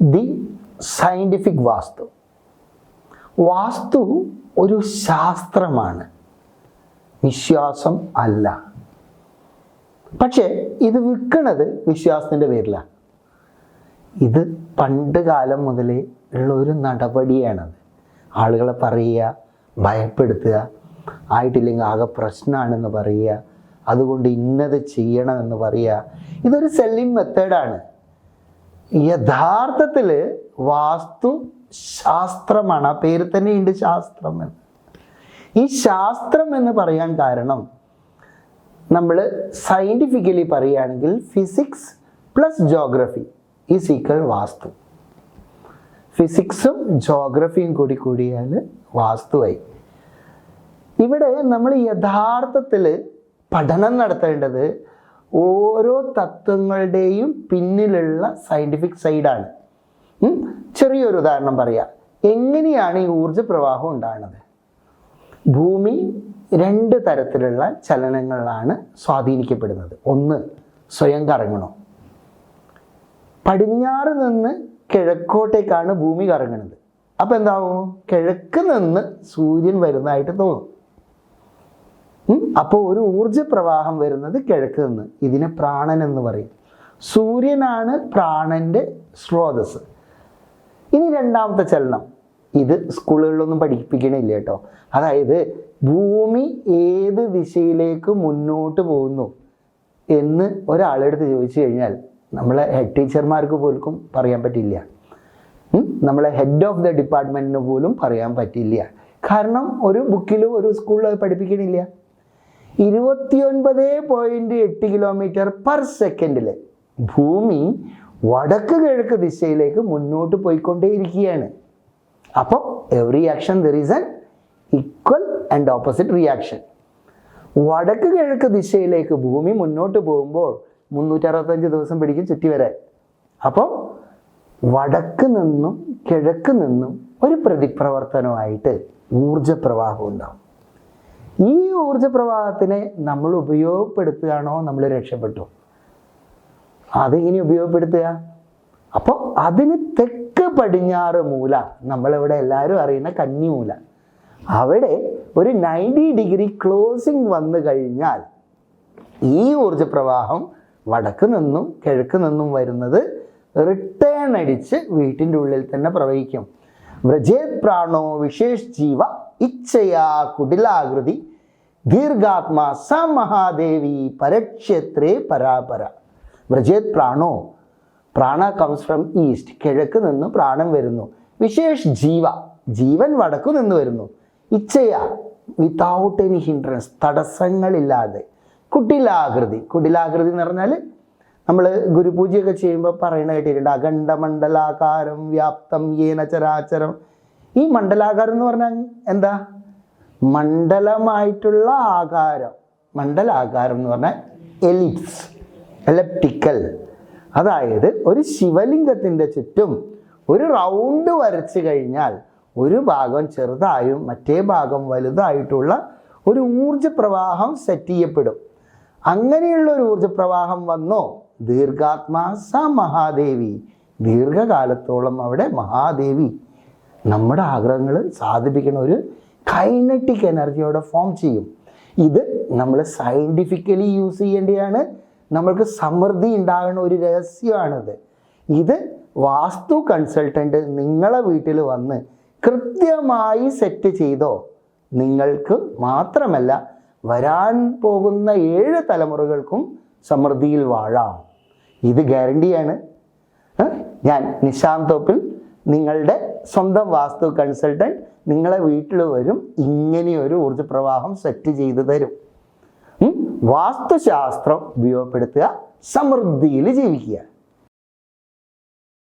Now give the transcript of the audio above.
The scientific വാസ്തു. വാസ്തു ഒരു ശാസ്ത്രമാണ്. വിശ്വാസം അല്ല. പക്ഷേ ഇത് വിൽക്കണത് വിശ്വാസത്തിന്റെ പേരിലാണ് ഇത് പണ്ട് കാലം മുതലേ ഉള്ള ഒരു നടപടിയാണത്. ആളുകളെ പറയുക ഭയപ്പെടുത്തുക ആയിട്ടില്ലെങ്കിൽ ആകെ പ്രശ്നമാണെന്ന് പറയുക അതുകൊണ്ട് ഇന്നത് ചെയ്യണമെന്ന് പറയുക. ഇതൊരു സെല്ലിംഗ് മെത്തേഡാണ് യഥാർത്ഥത്തിൽ വാസ്തു ശാസ്ത്രമാണ്. ആ പേര് തന്നെയുണ്ട് ശാസ്ത്രം എന്ന്. ഈ ശാസ്ത്രം എന്ന് പറയാൻ കാരണം നമ്മൾ സയന്റിഫിക്കലി പറയുകയാണെങ്കിൽ physics plus geography is equal vastu. ഫിസിക്സും ജോഗ്രഫിയും കൂടി കൂടിയാൽ വാസ്തുവായി. ഇവിടെ നമ്മൾ യഥാർത്ഥത്തിൽ പഠനം നടത്തേണ്ടത് ഓരോ തത്വങ്ങളുടെയും പിന്നിലുള്ള സയന്റിഫിക് സൈഡാണ്? ചെറിയൊരു ഉദാഹരണം പറയാം. എങ്ങനെയാണ് ഈ ഊർജ പ്രവാഹം ഉണ്ടാകുന്നത്? ഭൂമി രണ്ട് തരത്തിലുള്ള ചലനങ്ങളാണ് സ്വാധീനിക്കപ്പെടുന്നത്. ഒന്ന് സ്വയം കറങ്ങണം? പടിഞ്ഞാറ് നിന്ന് കിഴക്കോട്ടേക്കാണ് ഭൂമി കറങ്ങുന്നത് അപ്പോൾ എന്താവും? കിഴക്ക് നിന്ന് സൂര്യൻ വരുന്നതായിട്ട് തോന്നും. അപ്പോൾ ഒരു ഊർജ പ്രവാഹം വരുന്നത് കിഴക്ക് നിന്ന് ഇതിനെ പ്രാണൻ എന്ന് പറയും. സൂര്യനാണ് പ്രാണന്റെ സ്രോതസ് ഇനി രണ്ടാമത്തെ ചലനം. ഇത് സ്കൂളുകളിലൊന്നും പഠിപ്പിക്കണില്ല കേട്ടോ. അതായത് ഭൂമി ഏത് ദിശയിലേക്ക് മുന്നോട്ട് പോകുന്നു എന്ന് ഒരാളെടുത്ത് ചോദിച്ചു കഴിഞ്ഞാൽ നമ്മളെ ഹെഡ് ടീച്ചർമാർക്ക് പോലും പറയാൻ പറ്റില്ല. നമ്മളെ ഹെഡ് ഓഫ് ദ ഡിപ്പാർട്ട്മെന്റിന് പോലും പറയാൻ പറ്റില്ല. കാരണം ഒരു ബുക്കിലും ഒരു സ്കൂളിലും പഠിപ്പിക്കണില്ല. ഇരുപത്തിയൊൻപത് പോയിന്റ് എട്ട് കിലോമീറ്റർ പെർ സെക്കൻഡിൽ ഭൂമി വടക്ക് കിഴക്ക് ദിശയിലേക്ക് മുന്നോട്ട് പോയിക്കൊണ്ടേയിരിക്കുകയാണ്. അപ്പോൾ every action there is an equal and opposite reaction വടക്ക് കിഴക്ക് ദിശയിലേക്ക് ഭൂമി മുന്നോട്ട് പോകുമ്പോൾ മുന്നൂറ്റി അറുപത്തഞ്ച് ദിവസം പിടിക്കും ചുറ്റി വരാൻ. അപ്പോൾ വടക്ക് നിന്നും കിഴക്ക് നിന്നും ഒരു പ്രതിപ്രവർത്തനമായിട്ട് ഊർജ പ്രവാഹം ഉണ്ടാവും. ഈ ഊർജ പ്രവാഹത്തിനെ നമ്മൾ ഉപയോഗപ്പെടുത്തുകയാണോ നമ്മൾ രക്ഷപ്പെട്ടു? അതെങ്ങനെ ഉപയോഗപ്പെടുത്തുക? അപ്പോൾ അതിന് തെക്ക് പടിഞ്ഞാറ് മൂല നമ്മളിവിടെ എല്ലാവരും അറിയുന്ന കന്നി മൂല അവിടെ ഒരു നയന്റി ഡിഗ്രി ക്ലോസിങ് വന്നു കഴിഞ്ഞാൽ ഈ ഊർജ പ്രവാഹം വടക്ക് നിന്നും കിഴക്ക് നിന്നും വരുന്നത് റിട്ടേൺ അടിച്ച് വീട്ടിന്റെ ഉള്ളിൽ തന്നെ പ്രവഹിക്കും. വ്രജേത് പ്രാണോ വിശേഷ് ജീവ ഇച്ഛയാ കുടിലാകൃതി ദീർഘാത്മാ സ മഹാദേവി പരക്ഷേത്രേ പരാപര. വ്രജേത് പ്രാണോ? പ്രാണ കംസ് ഫ്രം ഈസ്റ്റ് കിഴക്ക് നിന്ന് പ്രാണം വരുന്നു. വിശേഷ് ജീവ. ജീവൻ വടക്കു നിന്ന് വരുന്നു. ഇച്ഛയ. വിതൗട്ട് എനി ഹിൻഡ്രൻസ് തടസ്സങ്ങളില്ലാതെ. കുട്ടിലാകൃതി. കുടിലാകൃതി എന്ന് പറഞ്ഞാൽ നമ്മൾ ഗുരുപൂജയൊക്കെ ചെയ്യുമ്പോൾ പറയണ കേട്ടിട്ടുണ്ട്. അഖണ്ഡമണ്ഡലാകാരം വ്യാപ്തം ഏനചരാചരം. ഈ മണ്ഡലാകാരം എന്ന് പറഞ്ഞാൽ എന്താ? മണ്ഡലമായിട്ടുള്ള ആകാരം. മണ്ഡലാകാരം എന്ന് പറഞ്ഞാൽ എലിപ്സ് എലപ്റ്റിക്കൽ. അതായത് ഒരു ശിവലിംഗത്തിന്റെ ചുറ്റും ഒരു റൗണ്ട് വരച്ചു കഴിഞ്ഞാൽ ഒരു ഭാഗം ചെറുതായും മറ്റേ ഭാഗം വലുതായിട്ടുള്ള ഒരു ഊർജ പ്രവാഹം സെറ്റ് ചെയ്യപ്പെടും. അങ്ങനെയുള്ള ഒരു ഊർജ പ്രവാഹം വന്നോ? ദീർഘാത്മാ സ മഹാദേവി. ദീർഘകാലത്തോളം അവിടെ മഹാദേവി. നമ്മുടെ ആഗ്രഹങ്ങൾ സാധിപ്പിക്കുന്ന ഒരു കൈനറ്റിക് എനർജിയോടെ ഫോം ചെയ്യും. ഇത് നമ്മൾ സയന്റിഫിക്കലി യൂസ് ചെയ്യേണ്ടതാണ് നമ്മൾക്ക് സമൃദ്ധി ഉണ്ടാകുന്ന ഒരു രഹസ്യമാണിത്. ഇത് വാസ്തു കൺസൾട്ടന്റ് നിങ്ങളെ വീട്ടിൽ വന്ന് കൃത്യമായി സെറ്റ് ചെയ്തോ നിങ്ങൾക്ക് മാത്രമല്ല വരാൻ പോകുന്ന ഏഴ് തലമുറകൾക്കും സമൃദ്ധിയിൽ വാഴാം. ഇത് ഗ്യാരണ്ടിയാണ്? ഞാൻ നിശാന്ത് തോപ്പിൽ നിങ്ങളുടെ സ്വന്തം വാസ്തു കൺസൾട്ടന്റ് നിങ്ങളെ വീട്ടിൽ വരും ഇങ്ങനെയൊരു ഊർജപ്രവാഹം സെറ്റ് ചെയ്തു തരും. വാസ്തുശാസ്ത്രം ഉപയോഗപ്പെടുത്തുക സമൃദ്ധിയിൽ ജീവിക്കുക.